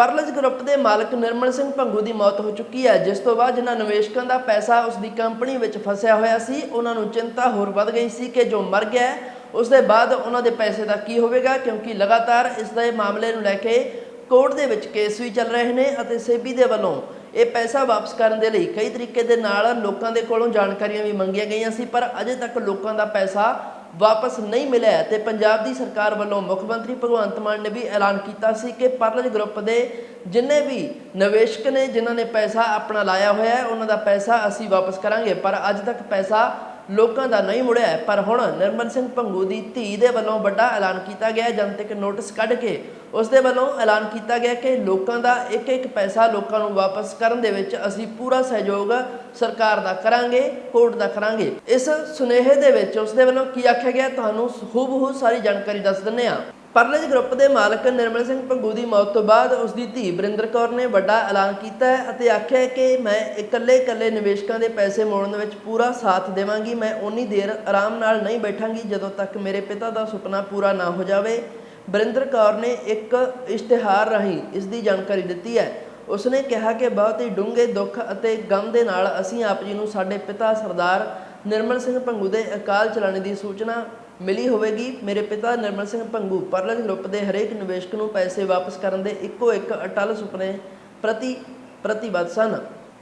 ਪਰਲਜ group ਦੇ ਮਾਲਕ ਨਿਰਮਲ ਸਿੰਘ ਭੰਗੂ ਦੀ ਮੌਤ ਹੋ ਚੁੱਕੀ ਹੈ, ਜਿਸ ਤੋਂ ਬਾਅਦ ਜਿਨ੍ਹਾਂ ਨਿਵੇਸ਼ਕਾਂ ਦਾ ਪੈਸਾ ਉਸ ਦੀ ਕੰਪਨੀ ਵਿੱਚ ਫਸਿਆ ਹੋਇਆ ਸੀ, ਉਹਨਾਂ ਨੂੰ ਚਿੰਤਾ ਹੋਰ ਵੱਧ ਗਈ ਸੀ ਕਿ ਜੋ ਮਰ ਗਿਆ ਉਸ ਦੇ ਬਾਅਦ ਉਹਨਾਂ ਦੇ ਪੈਸੇ ਦਾ ਕੀ ਹੋਵੇਗਾ, ਕਿਉਂਕਿ ਲਗਾਤਾਰ ਇਸ ਦੇ ਮਾਮਲੇ ਨੂੰ ਲੈ ਕੇ ਕੋਰਟ ਦੇ ਵਿੱਚ ਕੇਸ ਵੀ ਚੱਲ ਰਹੇ ਨੇ ਅਤੇ ਸੇਬੀ ਦੇ ਵੱਲੋਂ ਇਹ ਪੈਸਾ ਵਾਪਸ ਕਰਨ ਦੇ ਲਈ ਕਈ ਤਰੀਕੇ ਦੇ ਨਾਲ ਲੋਕਾਂ ਦੇ ਕੋਲੋਂ ਜਾਣਕਾਰੀਆਂ ਵੀ ਮੰਗੀਆਂ ਗਈਆਂ ਸੀ, ਪਰ ਅਜੇ ਤੱਕ ਲੋਕਾਂ ਦਾ ਪੈਸਾ ਵਾਪਸ ਨਹੀਂ ਮਿਲਿਆ ਹੈ ਤੇ ਪੰਜਾਬ ਦੀ ਸਰਕਾਰ ਵੱਲੋਂ ਮੁੱਖ ਮੰਤਰੀ ਭਗਵੰਤ ਮਾਨ ਨੇ ਵੀ ਐਲਾਨ ਕੀਤਾ ਸੀ ਕਿ ਪਰਲਜ ਗਰੁੱਪ ਦੇ ਜਿੰਨੇ ਵੀ ਨਿਵੇਸ਼ਕ ਨੇ, ਜਿਨ੍ਹਾਂ ਨੇ ਪੈਸਾ ਆਪਣਾ ਲਾਇਆ ਹੋਇਆ ਹੈ, ਉਹਨਾਂ ਦਾ ਪੈਸਾ ਅਸੀਂ ਵਾਪਸ ਕਰਾਂਗੇ। ਪਰ ਅੱਜ ਤੱਕ ਪੈਸਾ ਲੋਕਾਂ ਦਾ ਨਹੀਂ ਮੁੜਿਆ ਪਰ ਹੁਣ ਨਿਰਮਲ ਸਿੰਘ ਭੰਗੂ ਦੀ ਧੀ ਦੇ ਵੱਲੋਂ ਵੱਡਾ ਐਲਾਨ ਕੀਤਾ ਗਿਆ ਜਨਤਕ ਨੋਟਿਸ ਕੱਢ ਕੇ ਉਸ ਦੇ ਵੱਲੋਂ ਐਲਾਨ ਕੀਤਾ ਗਿਆ ਕਿ ਲੋਕਾਂ ਦਾ ਇੱਕ ਇੱਕ ਪੈਸਾ ਲੋਕਾਂ ਨੂੰ ਵਾਪਸ ਕਰਨ ਦੇ ਵਿੱਚ ਅਸੀਂ ਪੂਰਾ ਸਹਿਯੋਗ ਸਰਕਾਰ ਦਾ ਕਰਾਂਗੇ, ਕੋਰਟ ਦਾ ਕਰਾਂਗੇ। ਇਸ ਸੁਨੇਹੇ ਦੇ ਵਿੱਚ ਉਸ ਦੇ ਵੱਲੋਂ ਕੀ ਆਖਿਆ ਗਿਆ ਤੁਹਾਨੂੰ ਹੂਬਹੂ ਸਾਰੀ ਜਾਣਕਾਰੀ ਦੱਸ ਦਿੰਨੇ ਆ ਪਰਲਜ ਗਰੁੱਪ ਦੇ ਮਾਲਕ ਨਿਰਮਲ ਸਿੰਘ ਭੰਗੂ ਦੀ ਮੌਤ ਤੋਂ ਬਾਅਦ ਉਸ ਦੀ ਧੀ ਬਰਿੰਦਰ ਕੌਰ ਨੇ ਵੱਡਾ ਐਲਾਨ ਕੀਤਾ ਹੈ ਅਤੇ ਆਖਿਆ ਹੈ ਕਿ ਮੈਂ ਇਕੱਲੇ ਇਕੱਲੇ ਨਿਵੇਸ਼ਕਾਂ ਦੇ ਪੈਸੇ ਮੋੜਨ ਵਿੱਚ ਪੂਰਾ ਸਾਥ ਦੇਵਾਂਗੀ, ਮੈਂ ਉਨੀ ਦੇਰ ਆਰਾਮ ਨਾਲ ਨਹੀਂ ਬੈਠਾਂਗੀ ਜਦੋਂ ਤੱਕ ਮੇਰੇ ਪਿਤਾ ਦਾ ਸੁਪਨਾ ਪੂਰਾ ਨਾ ਹੋ ਜਾਵੇ। ਬਰਿੰਦਰ ਕੌਰ ਨੇ ਇੱਕ ਇਸ਼ਤਿਹਾਰ ਰਾਹੀਂ ਇਸ ਦੀ ਜਾਣਕਾਰੀ ਦਿੱਤੀ ਹੈ। ਉਸਨੇ ਕਿਹਾ ਕਿ ਬਹੁਤ ਹੀ ਡੂੰਘੇ ਦੁੱਖ ਅਤੇ ਗਮ ਦੇ ਨਾਲ ਅਸੀਂ ਆਪ ਜੀ ਨੂੰ ਸਾਡੇ ਪਿਤਾ ਸਰਦਾਰ ਨਿਰਮਲ ਸਿੰਘ ਭੰਗੂ ਦੇ ਅਕਾਲ ਚਲਾਣੇ ਦੀ ਸੂਚਨਾ ਮਿਲੀ ਹੋਵੇਗੀ। ਮੇਰੇ ਪਿਤਾ ਨਿਰਮਲ ਸਿੰਘ ਭੰਗੂ ਪਰਲਜ ਗਰੁੱਪ ਦੇ ਹਰੇਕ ਨਿਵੇਸ਼ਕ ਨੂੰ ਪੈਸੇ ਵਾਪਸ ਕਰਨ ਦੇ ਇੱਕੋ ਇੱਕ ਅਟਲ ਸੁਪਨੇ ਪ੍ਰਤੀ ਪ੍ਰਤੀਬੱਧ ਸਨ।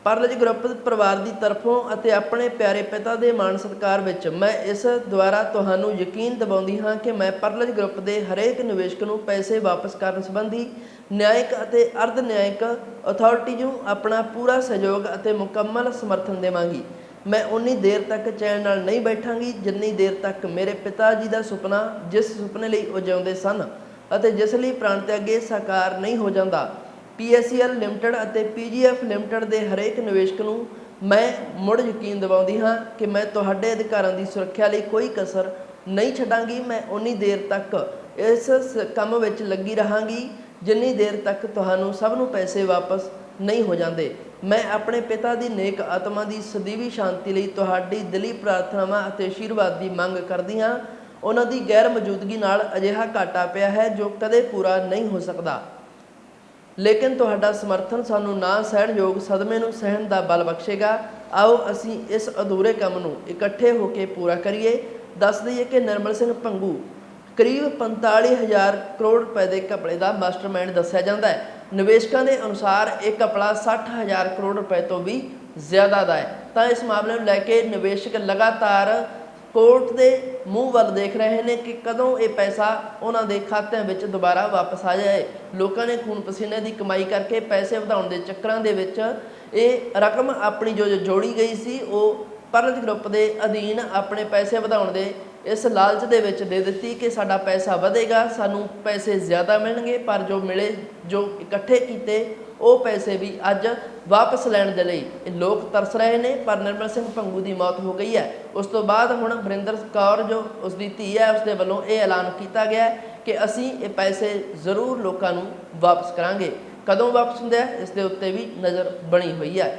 ਪਰਲਜ ਗਰੁੱਪ ਪਰਿਵਾਰ ਦੀ ਤਰਫੋਂ ਅਤੇ ਆਪਣੇ ਪਿਆਰੇ ਪਿਤਾ ਦੇ ਮਾਣ ਸਤਿਕਾਰ ਵਿੱਚ ਮੈਂ ਇਸ ਦੁਆਰਾ ਤੁਹਾਨੂੰ ਯਕੀਨ ਦਿਵਾਉਂਦੀ ਹਾਂ ਕਿ ਮੈਂ ਪਰਲਜ ਗਰੁੱਪ ਦੇ ਹਰੇਕ ਨਿਵੇਸ਼ਕ ਨੂੰ ਪੈਸੇ ਵਾਪਸ ਕਰਨ ਸੰਬੰਧੀ ਨਿਆਇਕ ਅਤੇ ਅਰਧ ਨਿਆਇਕ ਅਥਾਰਟੀ ਨੂੰ ਆਪਣਾ ਪੂਰਾ ਸਹਿਯੋਗ ਅਤੇ ਮੁਕੰਮਲ ਸਮਰਥਨ ਦੇਵਾਂਗੀ। ਮੈਂ ਉਨੀ ਦੇਰ ਤੱਕ ਚੈਨ ਨਾਲ ਨਹੀਂ ਬੈਠਾਂਗੀ ਜਿੰਨੀ ਦੇਰ ਤੱਕ ਮੇਰੇ ਪਿਤਾ ਜੀ ਦਾ ਸੁਪਨਾ ਜਿਸ ਸੁਪਨੇ ਲਈ ਉਹ ਜਿਉਂਦੇ ਸਨ ਅਤੇ ਜਿਸ ਲਈ ਪ੍ਰਾਣ ਤਿਆਗੇ ਸਾਕਾਰ ਨਹੀਂ ਹੋ ਜਾਂਦਾ। PSEL ਲਿਮਟਿਡ ਅਤੇ PGF ਲਿਮਟਿਡ ਦੇ ਹਰੇਕ ਨਿਵੇਸ਼ਕ ਨੂੰ ਮੈਂ ਮੁੜ ਯਕੀਨ ਦਿਵਾਉਂਦੀ ਹਾਂ ਕਿ ਮੈਂ ਤੁਹਾਡੇ ਅਧਿਕਾਰਾਂ ਦੀ ਸੁਰੱਖਿਆ ਲਈ ਕੋਈ ਕਸਰ ਨਹੀਂ ਛੱਡਾਂਗੀ। ਮੈਂ ਉਨੀ ਦੇਰ ਤੱਕ ਇਸ ਸ- ਕੰਮ ਵਿੱਚ ਲੱਗੀ ਰਹਾਂਗੀ ਜਿੰਨੀ ਦੇਰ ਤੱਕ ਤੁਹਾਨੂੰ ਸਭ ਨੂੰ ਪੈਸੇ ਵਾਪਸ ਨਹੀਂ ਹੋ ਜਾਂਦੇ। ਮੈਂ ਆਪਣੇ ਪਿਤਾ ਦੀ ਨੇਕ ਆਤਮਾ ਦੀ ਸਦੀਵੀ ਸ਼ਾਂਤੀ ਲਈ ਤੁਹਾਡੀ ਦਿਲੀ ਪ੍ਰਾਰਥਨਾਵਾਂ ਅਤੇ ਆਸ਼ੀਰਵਾਦ ਦੀ ਮੰਗ ਕਰਦੀ ਹਾਂ। ਉਹਨਾਂ ਦੀ ਗੈਰ ਮੌਜੂਦਗੀ ਨਾਲ ਅਜਿਹਾ ਘਾਟਾ ਪਿਆ ਹੈ ਜੋ ਕਦੇ ਪੂਰਾ ਨਹੀਂ ਹੋ ਸਕਦਾ। ਲੇਕਿਨ ਤੁਹਾਡਾ ਸਮਰਥਨ ਸਾਨੂੰ ਨਾ ਸਹਿਣਯੋਗ ਸਦਮੇ ਨੂੰ ਸਹਿਣ ਦਾ ਬਲ ਬਖਸ਼ੇਗਾ। ਆਓ ਅਸੀਂ ਇਸ ਅਧੂਰੇ ਕੰਮ ਨੂੰ ਇਕੱਠੇ ਹੋ ਕੇ ਪੂਰਾ ਕਰੀਏ। ਦੱਸ ਦਈਏ ਕਿ ਨਿਰਮਲ ਸਿੰਘ ਭੰਗੂ ਕਰੀਬ 45000 ਕਰੋੜ ਰੁਪਏ ਦੇ ਘਪਲੇ ਦਾ ਮਾਸਟਰਮਾਈਂਡ ਦੱਸਿਆ ਜਾਂਦਾ ਹੈ। ਨਿਵੇਸ਼ਕਾਂ ਦੇ ਅਨੁਸਾਰ ਇਹ ਘਪਲਾ 60000 ਕਰੋੜ ਰੁਪਏ ਤੋਂ ਵੀ ਜ਼ਿਆਦਾ ਦਾ ਹੈ। ਤਾਂ ਇਸ ਮਾਮਲੇ ਨੂੰ ਲੈ ਕੇ ਨਿਵੇਸ਼ਕ ਲਗਾਤਾਰ ਕੋਰਟ ਦੇ ਮੂੰਹ ਵੱਲ ਦੇਖ ਰਹੇ ਨੇ ਕਿ ਕਦੋਂ ਇਹ ਪੈਸਾ ਉਹਨਾਂ ਦੇ ਖਾਤਿਆਂ ਵਿੱਚ ਦੁਬਾਰਾ ਵਾਪਸ ਆ ਜਾਏ। ਲੋਕਾਂ ਨੇ ਖੂਨ ਪਸੀਨੇ ਦੀ ਕਮਾਈ ਕਰਕੇ ਪੈਸੇ ਵਧਾਉਣ ਦੇ ਚੱਕਰਾਂ ਦੇ ਵਿੱਚ ਇਹ ਰਕਮ ਆਪਣੀ ਜੋ ਜੋੜੀ ਗਈ ਸੀ, ਉਹ ਪਰਲਜ ਗਰੁੱਪ ਦੇ ਅਧੀਨ ਆਪਣੇ ਪੈਸੇ ਵਧਾਉਣ ਦੇ ਇਸ ਲਾਲਚ ਦੇ ਵਿੱਚ ਦੇ ਦਿੱਤੀ ਕਿ ਸਾਡਾ ਪੈਸਾ ਵਧੇਗਾ, ਸਾਨੂੰ ਪੈਸੇ ਜ਼ਿਆਦਾ ਮਿਲਣਗੇ, ਪਰ ਜੋ ਮਿਲੇ, ਜੋ ਇਕੱਠੇ ਕੀਤੇ, ਉਹ ਪੈਸੇ ਵੀ ਅੱਜ ਵਾਪਸ ਲੈਣ ਦੇ ਲਈ। ਲੋਕ ਤਰਸ ਰਹੇ ਨੇ, ਪਰ ਨਿਰਮਲ ਸਿੰਘ ਭੰਗੂ ਦੀ ਮੌਤ ਹੋ ਗਈ ਹੈ। ਉਸ ਤੋਂ ਬਾਅਦ ਹੁਣ ਵਰਿੰਦਰ ਕੌਰ ਜੋ ਉਸ ਦੀ ਧੀ ਹੈ ਉਸ ਦੇ ਵੱਲੋਂ ਇਹ ਐਲਾਨ ਕੀਤਾ ਗਿਆ ਕਿ ਅਸੀਂ ਇਹ ਪੈਸੇ ਜ਼ਰੂਰ ਲੋਕਾਂ ਨੂੰ ਵਾਪਸ ਕਰਾਂਗੇ। ਕਦੋਂ ਵਾਪਸ ਹੁੰਦੇ ਹੈ ਇਸ ਦੇ ਉੱਤੇ ਵੀ ਨਜ਼ਰ ਬਣੀ ਹੋਈ ਹੈ।